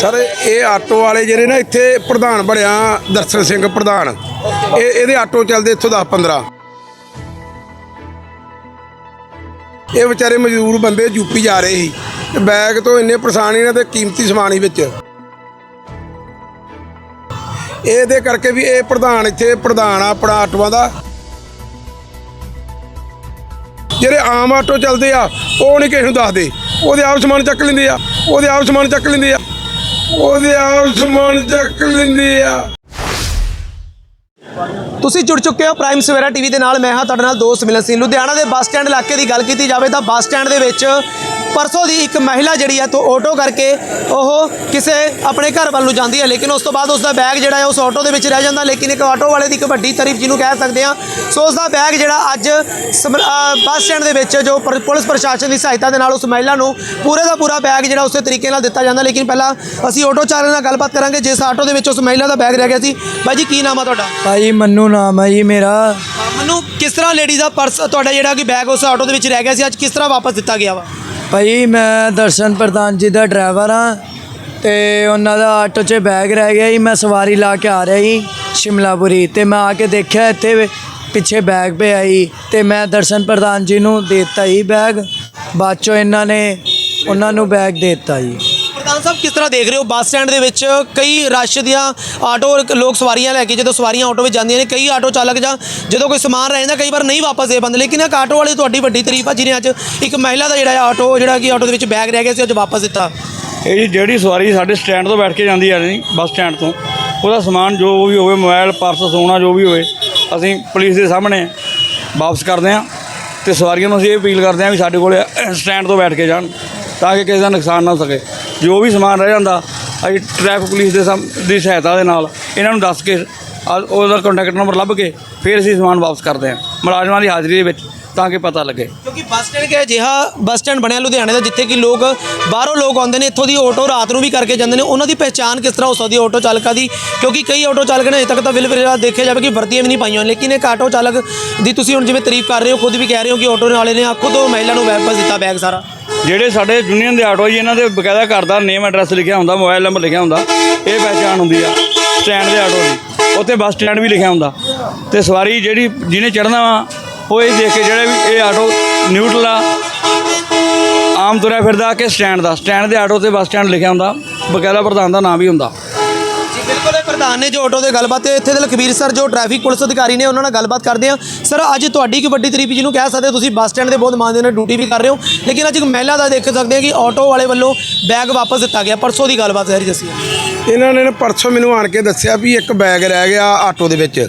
Sir, ਇਹ auto ਵਾਲੇ ਜਿਹੜੇ ਨਾ ਇੱਥੇ ਪ੍ਰਧਾਨ ਬਣਿਆ, ਦਰਸ਼ਨ ਸਿੰਘ ਪ੍ਰਧਾਨ। ਇਹ ਇਹਦੇ ਆਟੋ ਚੱਲਦੇ ਇੱਥੋਂ 10 15 ਇਹ ਵਿਚਾਰੇ ਮਜ਼ਦੂਰ ਬੰਦੇ ਯੂਪੀ ਜਾ ਰਹੇ ਸੀ। ਤੇ ਬੈਗ ਤੋਂ ਇੰਨੇ ਪਰੇਸ਼ਾਨ ਇਹਨਾਂ ਤੇ ਕੀਮਤੀ ਸਮਾਨ ਹੀ ਵਿੱਚ। ਇਹਦੇ ਕਰਕੇ ਵੀ ਇਹ ਪ੍ਰਧਾਨ ਇੱਥੇ, ਪ੍ਰਧਾਨ ਆ ਆਪਣਾ ਆਟੋਆਂ ਦਾ। ਜਿਹੜੇ ਆਮ ਆਟੋ ਚੱਲਦੇ ਆ, ਉਹ ਨਹੀਂ ਕਿਸੇ ਨੂੰ ਦੱਸਦੇ। ਉਹਦੇ ਆਪ ਸਮਾਨ ਚੱਕ ਲੈਂਦੇ ਆ, ਉਹਦੇ ਆਪ ਸਮਾਨ ਚੱਕ ਲੈਂਦੇ ਆ। ਉਹਦੇ ਆਪ ਸਮਾਨ ਚੱਕ ਲੈਂਦੇ ਆ। ਤੁਸੀਂ ਜੁੜ ਚੁੱਕੇ ਹੋ ਪ੍ਰਾਈਮ ਸਵੇਰਾ ਟੀਵੀ ਦੇ ਨਾਲ। ਮੈਂ ਹਾਂ ਤੁਹਾਡੇ ਨਾਲ ਦੋਸਤ ਮਿਲਨ ਸਿੰਘ ਲੁਧਿਆਣਾ ਦੇ ਬੱਸ ਸਟੈਂਡ ਇਲਾਕੇ ਦੀ ਗੱਲ ਕੀਤੀ ਜਾਵੇ ਤਾਂ ਬੱਸ ਸਟੈਂਡ ਦੇ ਵਿੱਚ ਪਰਸੋਂ ਦੀ ਇੱਕ ਮਹਿਲਾ ਜਿਹੜੀ ਹੈ ਤੋਂ ਆਟੋ ਕਰਕੇ ਉਹ ਕਿਸੇ ਆਪਣੇ ਘਰ ਵੱਲ ਨੂੰ ਜਾਂਦੀ ਹੈ ਲੇਕਿਨ ਉਸ ਤੋਂ ਬਾਅਦ ਉਸ ਦਾ ਬੈਗ ਜਿਹੜਾ ਹੈ ਉਸ ਆਟੋ ਦੇ ਵਿੱਚ ਰਹਿ ਜਾਂਦਾ ਲੇਕਿਨ ਇੱਕ ਆਟੋ ਵਾਲੇ ਦੀ ਇੱਕ ਵੱਡੀ ਤਾਰੀਫ ਜਿਹਨੂੰ ਕਹਿ ਸਕਦੇ ਹਾਂ ਸੋ ਉਸ ਦਾ ਬੈਗ ਜਿਹੜਾ ਅੱਜ ਬੱਸ ਸਟੈਂਡ ਦੇ ਵਿੱਚ ਜੋ ਪੁਲਿਸ ਪ੍ਰਸ਼ਾਸਨ ਦੀ ਸਹਾਇਤਾ ਦੇ ਨਾਲ ਉਸ ਮਹਿਲਾ ਨੂੰ ਪੂਰੇ ਦਾ ਪੂਰਾ ਬੈਗ ਜਿਹੜਾ ਉਸੇ ਤਰੀਕੇ ਨਾਲ ਦਿੱਤਾ ਜਾਂਦਾ ਲੇਕਿਨ ਪਹਿਲਾਂ ਅਸੀਂ ਆਟੋ ਚਾਲਕ ਨਾਲ ਗੱਲਬਾਤ ਕਰਾਂਗੇ ਜਿਸ ਆਟੋ ਦੇ ਵਿੱਚ ਉਸ ਮਹਿਲਾ ਦਾ ਬੈਗ ਰਹਿ ਗਿਆ ਸੀ। ਬਾਈ ਜੀ ਕੀ ਨਾਮ ਆ ਤੁਹਾਡਾ? ਭਾਈ ਮੰਨੂ ਨਾਮ ਹੈ ਜੀ ਮੇਰਾ। ਮੈਨੂੰ ਕਿਸ ਤਰ੍ਹਾਂ ਲੇਡੀ ਦਾ ਪਰਸ ਤੁਹਾਡਾ ਜਿਹੜਾ ਕਿ ਬੈਗ ਉਸ ਆਟੋ ਦੇ ਵਿੱਚ ਰਹਿ ਗਿਆ ਸੀ ਅੱਜ ਕਿਸ ਤਰ੍ਹਾਂ ਵਾਪਸ ਦਿੱਤਾ ਗਿਆ ਵਾ? ਭਾਈ ਮੈਂ ਦਰਸ਼ਨ ਪ੍ਰਧਾਨ ਜੀ ਦਾ ਡਰਾਈਵਰ ਹਾਂ ਤੇ ਉਹਨਾਂ ਦਾ ਆਟੋ 'ਚ ਬੈਗ ਰਹਿ ਗਿਆ ਜੀ। ਮੈਂ ਸਵਾਰੀ ਲਾ ਕੇ ਆ ਰਿਹਾ ਜੀ ਸ਼ਿਮਲਾਪੁਰੀ ਤੇ ਮੈਂ ਆ ਕੇ ਦੇਖਿਆ ਇੱਥੇ ਪਿੱਛੇ ਬੈਗ ਪਿਆ ਜੀ ਤੇ ਮੈਂ ਦਰਸ਼ਨ ਪ੍ਰਧਾਨ ਜੀ ਨੂੰ ਦੇ ਦਿੱਤਾ ਜੀ ਬੈਗ ਬਾਅਦ ਚੋਂ ਇਹਨਾਂ ਨੇ ਉਹਨਾਂ ਨੂੰ ਬੈਗ ਦੇ ਦਿੱਤਾ ਜੀ। ਪ੍ਰਧਾਨ ਸਾਹਿਬ, ਕਿਸ ਤਰ੍ਹਾਂ ਦੇਖ ਰਹੇ ਹੋ? ਬੱਸ ਸਟੈਂਡ ਦੇ ਵਿੱਚ ਕਈ ਰਸ਼ ਦੀਆਂ ਆਟੋ ਲੋਕ ਸਵਾਰੀਆਂ ਲੈ ਕੇ, ਜਦੋਂ ਸਵਾਰੀਆਂ ਆਟੋ ਵਿੱਚ ਜਾਂਦੀਆਂ ਨੇ, ਕਈ ਆਟੋ ਚਾਲਕ ਜਾਂ ਜਦੋਂ ਕੋਈ ਸਮਾਨ ਰਹਿ ਜਾਂਦਾ, ਕਈ ਵਾਰ ਨਹੀਂ ਵਾਪਸ ਦੇ ਪਾਉਂਦੇ। ਲੇਕਿਨ ਇੱਕ ਆਟੋ ਵਾਲੇ ਤੁਹਾਡੀ ਵੱਡੀ ਤਾਰੀਫ ਆ, ਜਿਹਨੇ ਅੱਜ ਇੱਕ ਮਹਿਲਾ ਦਾ ਜਿਹੜਾ ਆਟੋ, ਜਿਹੜਾ ਕਿ ਆਟੋ ਦੇ ਵਿੱਚ ਬੈਗ ਰਹਿ ਗਿਆ ਸੀ, ਅੱਜ ਵਾਪਸ ਦਿੱਤਾ। ਇਹ ਜੀ ਜਿਹੜੀ ਸਵਾਰੀ ਸਾਡੇ ਸਟੈਂਡ ਤੋਂ ਬੈਠ ਕੇ ਜਾਂਦੀ ਆ ਜੀ ਬੱਸ ਸਟੈਂਡ ਤੋਂ, ਉਹਦਾ ਸਮਾਨ ਜੋ ਵੀ ਹੋਵੇ, ਮੋਬਾਈਲ, ਪਰਸ, ਸੋਨਾ ਜੋ ਵੀ ਹੋਵੇ, ਅਸੀਂ ਪੁਲਿਸ ਦੇ ਸਾਹਮਣੇ ਵਾਪਸ ਕਰਦੇ ਹਾਂ ਤੇ ਸਵਾਰੀਆਂ ਨੂੰ ਅਸੀਂ ਇਹ ਅਪੀਲ ਕਰਦੇ ਹਾਂ ਵੀ ਸਾਡੇ ਕੋਲ ਸਟੈਂਡ ਤੋਂ ਬੈਠ ਕੇ ਜਾਣ, ਤਾਂ ਕਿ ਕਿਸੇ ਦਾ ਨੁਕਸਾਨ ਨਾ ਹੋ ਸਕੇ। ਜੋ ਵੀ ਸਮਾਨ ਰਹਿ ਜਾਂਦਾ, ਅਸੀਂ ਟ੍ਰੈਫਿਕ ਪੁਲਿਸ ਦੇ ਸਮ, ਦੀ ਸਹਾਇਤਾ ਦੇ ਨਾਲ ਇਹਨਾਂ ਨੂੰ ਦੱਸ ਕੇ ਆ- ਉਹਦਾ ਕੰਟੈਕਟ ਨੰਬਰ ਲੱਭ ਕੇ ਫਿਰ ਅਸੀਂ ਸਮਾਨ ਵਾਪਸ ਕਰਦੇ ਹਾਂ, ਮੁਲਾਜ਼ਮਾਂ ਦੀ ਹਾਜ਼ਰੀ ਦੇ ਵਿੱਚ, ਤਾਂ ਕਿ ਪਤਾ ਲੱਗੇ ਕਿਉਂਕਿ ਬੱਸ ਸਟੈਂਡ ਕਿ ਅਜਿਹਾ ਬੱਸ ਸਟੈਂਡ ਬਣਿਆ ਲੁਧਿਆਣੇ ਦਾ, ਜਿੱਥੇ ਕਿ ਲੋਕ, ਬਾਹਰੋਂ ਲੋਕ ਆਉਂਦੇ ਨੇ, ਇੱਥੋਂ ਦੀ ਆਟੋ ਰਾਤ ਨੂੰ ਵੀ ਕਰਕੇ ਜਾਂਦੇ ਨੇ, ਉਹਨਾਂ ਦੀ ਪਹਿਚਾਣ ਕਿਸ ਤਰ੍ਹਾਂ ਹੋ ਸਕਦੀ ਹੈ ਆਟੋ ਚਾਲਕਾਂ ਦੀ ਕਿਉਂਕਿ ਕਈ ਆਟੋ ਚਾਲਕ ਨੇ ਅਜੇ ਤੱਕ ਤਾਂ ਬਿਲ ਵਿਲਾ ਦੇਖਿਆ ਜਾਵੇ ਕਿ ਵਰਦੀਆਂ ਵੀ ਨਹੀਂ ਪਾਈਆਂ ਹੋਈਆਂ। ਲੇਕਿਨ ਇੱਕ ਆਟੋ ਚਾਲਕ ਦੀ ਤੁਸੀਂ ਹੁਣ ਜਿਵੇਂ ਤਾਰੀਫ ਕਰ ਰਹੇ ਹੋ, ਖੁਦ ਵੀ ਕਹਿ ਰਹੇ ਹੋ ਕਿ ਆਟੋ ਵਾਲੇ ਨੇ ਆ ਖੁਦ ਉਹ ਮਹਿਲਾ ਨੂੰ ਵਾਪਸ ਦਿੱਤਾ ਬੈਗ ਸਾਰਾ ਜਿਹੜੇ ਸਾਡੇ ਯੂਨੀਅਨ ਦੇ ਆਟੋ ਜੀ, ਇਹਨਾਂ ਦੇ ਬਕਾਇਦਾ ਘਰ ਦਾ ਨੇਮ ਐਡਰੈਸ ਲਿਖਿਆ ਹੁੰਦਾ ਮੋਬਾਈਲ ਨੰਬਰ ਲਿਖਿਆ ਹੁੰਦਾ, ਇਹ ਪਹਿਚਾਣ ਹੁੰਦੀ ਆ ਸਟੈਂਡ ਦੇ ਆਟੋ ਦੀ। ਉੱਥੇ ਬੱਸ ਸਟੈਂਡ ਵੀ ਲਿਖਿਆ ਹੁੰਦਾ। ਤੇ ਸਵਾਰੀ ਜਿਹੜੀ, ਜਿਹਨੇ ਚੜਨਾ ਵਾ, ਉਹ ਇਹ ਦੇਖ ਕੇ ਜਿਹੜੇ ਵੀ ਇਹ ਆਟੋ ਨਿਊਟਰਲ ਆ, ਆਮ ਤੁਰਿਆ ਫਿਰਦਾ ਕਿ ਸਟੈਂਡ ਦਾ। ਸਟੈਂਡ ਦੇ ਆਟੋ ਤੇ ਬੱਸ ਸਟੈਂਡ ਲਿਖਿਆ ਹੁੰਦਾ, ਬਕਾਇਦਾ ਪ੍ਰਧਾਨ ਦਾ ਨਾਮ ਵੀ ਹੁੰਦਾ। ਜੀ ਬਿਲਕੁਲ ਪ੍ਰਧਾਨ ਨੇ ਜੋ ਆਟੋ ਦੇ ਗੱਲਬਾਤ ਹੈ ਇੱਥੇ ਦੇ ਲਖਬੀਰ ਸਰ, ਜੋ ਟ੍ਰੈਫਿਕ ਪੁਲਿਸ ਅਧਿਕਾਰੀ ਨੇ ਉਹਨਾਂ ਨਾਲ ਗੱਲਬਾਤ ਕਰਦੇ ਆ ਸਰ, ਅੱਜ ਤੁਹਾਡੀ ਕੀ ਵੱਡੀ ਤਾਰੀਫ ਜਿਹਨੂੰ ਕਹਿ ਸਕਦੇ ਹੋ? ਤੁਸੀਂ ਬੱਸ ਸਟੈਂਡ ਦੇ ਬਹੁਤ ਮਾਨਦੇ ਨਾਲ ਡਿਊਟੀ ਵੀ ਕਰ ਰਹੇ ਹੋ, ਲੇਕਿਨ ਅੱਜ ਇੱਕ ਮਹਿਲਾ ਦਾ ਦੇਖ ਸਕਦੇ ਆ ਕਿ ਆਟੋ ਵਾਲੇ ਵੱਲੋਂ ਬੈਗ ਵਾਪਸ ਦਿੱਤਾ ਗਿਆ। ਪਰਸੋਂ ਦੀ ਗੱਲਬਾਤ ਹੈ। ਜੀ ਇਹਨਾਂ ਨੇ ਪਰਸੋਂ ਮੈਨੂੰ ਆਣ ਕੇ ਦੱਸਿਆ ਵੀ ਇੱਕ ਬੈਗ ਰਹਿ ਗਿਆ ਆਟੋ ਦੇ ਵਿੱਚ।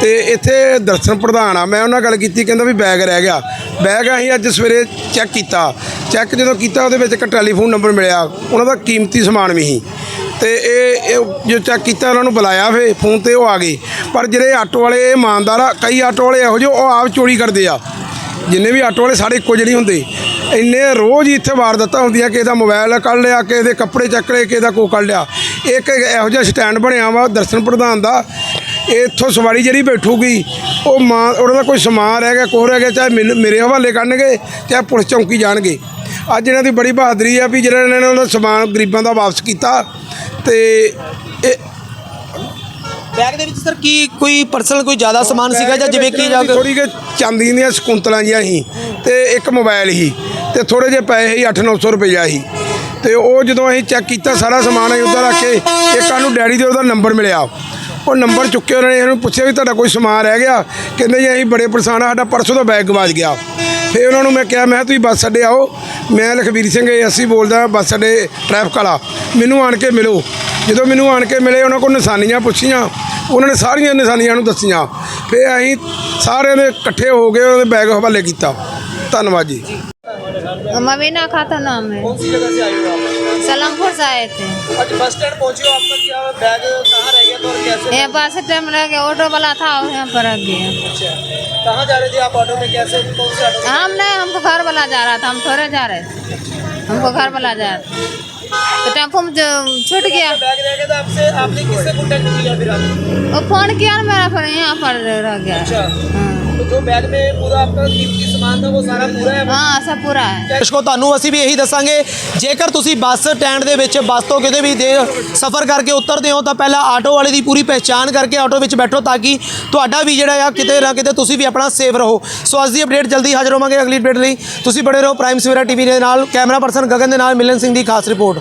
ਤੇ ਇੱਥੇ ਦਰਸ਼ਨ ਪ੍ਰਧਾਨ ਆ, ਮੈਂ ਉਹਨਾਂ ਨਾਲ ਗੱਲ ਕੀਤੀ, ਕਹਿੰਦਾ ਵੀ ਬੈਗ ਰਹਿ ਗਿਆ। ਬੈਗ ਅਸੀਂ ਅੱਜ ਸਵੇਰੇ ਚੈੱਕ ਕੀਤਾ। ਚੈੱਕ ਜਦੋਂ ਕੀਤਾ, ਉਹਦੇ ਵਿੱਚ ਇੱਕ ਟੈਲੀਫੋਨ ਨੰਬਰ ਮਿਲਿਆ। ਉਹਨਾਂ ਦਾ ਕੀਮਤੀ ਸਮਾਨ ਵੀ ਸੀ। ਤੇ ਇਹ ਇਹ ਜੋ ਚੈੱਕ ਕੀਤਾ ਉਹਨਾਂ ਨੂੰ ਬੁਲਾਇਆ ਫੇ, ਫੋਨ ਤੇ ਉਹ ਆ ਗਏ। ਪਰ ਜਿਹੜੇ ਆਟੋ ਵਾਲੇ, ਇਹ ਇਮਾਨਦਾਰ ਆ, ਕਈ ਆਟੋ ਵਾਲੇ ਇਹੋ ਜਿਹੇ, ਉਹ ਆਪ ਚੋਰੀ ਕਰਦੇ ਆ। ਜਿੰਨੇ ਵੀ ਆਟੋ ਵਾਲੇ ਸਾਰੇ ਇੱਕੋ ਜਿਹੇ ਨਹੀਂ ਹੁੰਦੇ। ਇੰਨੇ ਰੋਜ਼ ਹੀ ਇੱਥੇ ਵਾਰਦਾਤਾਂ ਹੁੰਦੀਆਂ, ਕਿਸੇ ਦਾ ਮੋਬਾਈਲ ਕੱਢ ਲਿਆ, ਕਿਸੇ ਦੇ ਕੱਪੜੇ ਚੱਕ ਲਏ, ਕਿਸੇ ਦਾ ਕੋ ਕੱਢ ਲਿਆ। ਇੱਕ ਇਹੋ ਜਿਹਾ ਸਟੈਂਡ ਬਣਿਆ ਵਾ, ਦਰਸ਼ਨ ਪ੍ਰਧਾਨ ਦਾ। ਇੱਥੋਂ ਸਵਾਰੀ ਜਿਹੜੀ ਬੈਠੂਗੀ, ਉਹ ਮਾਂ ਉਹਨਾਂ ਦਾ ਕੋਈ ਸਮਾਨ ਰਹਿ ਗਿਆ ਕੋਹ ਰਹਿ ਗਿਆ, ਚਾਹੇ ਮੈਨੂੰ, ਮੇਰੇ ਹਵਾਲੇ ਕਰਨਗੇ, ਚਾਹੇ ਪੁਲਿਸ ਚੌਂਕੀ ਜਾਣਗੇ। ਅੱਜ ਇਹਨਾਂ ਦੀ ਬੜੀ ਬਹਾਦਰੀ ਆ ਵੀ ਜਿਹੜਾ ਇਹਨਾਂ ਨੇ ਉਹਨਾਂ ਦਾ ਸਮਾਨ ਗਰੀਬਾਂ ਦਾ ਵਾਪਸ ਕੀਤਾ ਤੇ ਇਹ ਬੈਗ ਦੇ ਵਿੱਚ ਸਰ ਕੀ ਕੋਈ ਪਰਸਨਲ ਕੋਈ ਜ਼ਿਆਦਾ ਸਮਾਨ ਸੀਗਾ ਜਾਂ ਜਿਵੇਂ ਕਿ ਜਾਂ ਥੋੜੀ ਕਿ ਚਾਂਦੀ ਦੀਆਂ ਸਕੁੰਤਲਾਂ ਜੀਆਂ ਸੀ ਤੇ ਇੱਕ ਮੋਬਾਈਲ ਸੀ ਤੇ ਥੋੜੇ ਜਿਹੇ ਪੈਸੇ ਸੀ 8-900 ਰੁਪਈਆ ਸੀ। ਤੇ ਉਹ ਜਦੋਂ ਅਸੀਂ ਚੈੱਕ ਕੀਤਾ ਸਾਰਾ ਸਮਾਨ ਅਸੀਂ ਉੱਧਰ ਰੱਖ ਕੇ ਇੱਕ ਸਾਨੂੰ ਡੈਡੀ ਦੇ ਉਹਦਾ ਨੰਬਰ ਮਿਲਿਆ। ਉਹ ਨੰਬਰ ਚੁੱਕੇ ਉਹਨਾਂ ਨੇ ਇਹਨੂੰ ਪੁੱਛਿਆ ਵੀ ਤੁਹਾਡਾ ਕੋਈ ਸਮਾਨ ਰਹਿ ਗਿਆ? ਕਹਿੰਦੇ ਜੀ ਅਸੀਂ ਬੜੇ ਪਰੇਸ਼ਾਨ ਆ ਸਾਡਾ ਪਰਸੋਂ ਦਾ ਬੈਗ ਗਵਾਚ ਗਿਆ। ਫਿਰ ਉਹਨਾਂ ਨੂੰ ਮੈਂ ਕਿਹਾ ਮੈਂ ਕਿਹਾ ਤੁਸੀਂ ਬੱਸ ਅੱਡੇ ਆਓ ਮੈਂ ਲਖਬੀਰ ਸਿੰਘ ਏਐਸਸੀ ਬੋਲਦਾ ਬੱਸ ਅੱਡੇ ਟ੍ਰੈਫਿਕ ਵਾਲਾ ਮੈਨੂੰ ਆਣ ਕੇ ਮਿਲੋ ਜਦੋਂ ਮੈਨੂੰ ਆਣ ਕੇ ਮਿਲੇ ਉਹਨਾਂ ਕੋਲ ਨਿਸ਼ਾਨੀਆਂ ਪੁੱਛੀਆਂ ਉਹਨਾਂ ਨੇ ਸਾਰੀਆਂ ਨਿਸ਼ਾਨੀਆਂ ਨੂੰ ਦੱਸੀਆਂ ਫਿਰ ਅਸੀਂ ਸਾਰਿਆਂ ਦੇ ਇਕੱਠੇ ਹੋ ਕੇ ਉਹਦੇ ਬੈਗ ਹਵਾਲੇ ਕੀਤਾ ਧੰਨਵਾਦ ਜੀ मवीना खाता नाम है कौन सी जगह से आए हो आप सलमपुर से आए थे। आज बस स्टैंड पहुँचे हो आपका क्या बैग कहाँ रह गया था और कैसे ये बस टाइम रह गया ऑटो वाला था और यहाँ पर रख गया। अच्छा कहाँ जा रहे थे आप ऑटो में कैसे कौन से ऑटो हम नहीं हमको घर वाला जा रहा था हम थोड़े जा रहे थे। हमको घर वाला जा रहा था। तो टेंपो में छूट गया। बैग रह गया था आपसे आपने किससे कांटेक्ट किया फिर वो फ़ोन किया ना मेरा फिर यहाँ पर रह गया। अच्छा। हाँ। तो तो जो बैग में पूरा आपका कीमती सामान था वो सारा पूरा है हाँ सब पूरा है ਦਰਸ਼ਕੋ ਤੁਹਾਨੂੰ ਅਸੀਂ ਵੀ ਇਹੀ ਦੱਸਾਂਗੇ ਜੇਕਰ ਤੁਸੀਂ ਬੱਸ ਸਟੈਂਡ ਦੇ ਵਿੱਚ ਬੱਸ ਤੋਂ ਕਿਤੇ ਵੀ ਦੇ ਸਫ਼ਰ ਕਰਕੇ ਉਤਰਦੇ ਹੋ ਤਾਂ ਪਹਿਲਾਂ ਆਟੋ ਵਾਲੇ ਦੀ ਪੂਰੀ ਪਹਿਚਾਣ ਕਰਕੇ ਆਟੋ ਵਿੱਚ ਬੈਠੋ ਤਾਂ ਕਿ ਤੁਹਾਡਾ ਵੀ ਜਿਹੜਾ ਆ ਕਿਤੇ ਨਾ ਕਿਤੇ ਤੁਸੀਂ ਵੀ ਆਪਣਾ ਸੇਫ ਰਹੋ ਸੋ ਅੱਜ ਦੀ ਅਪਡੇਟ ਜਲਦੀ ਹਾਜ਼ਰ ਹੋਵਾਂਗੇ ਅਗਲੀ ਅਪਡੇਟ ਲਈ ਤੁਸੀਂ ਬੜੇ ਰਹੋ ਪ੍ਰਾਈਮ ਸਵੇਰਾ ਟੀਵੀ ਦੇ ਨਾਲ ਕੈਮਰਾ ਪਰਸਨ ਗਗਨ ਦੇ ਨਾਲ ਮਿਲਨ ਸਿੰਘ ਦੀ ਖਾਸ ਰਿਪੋਰਟ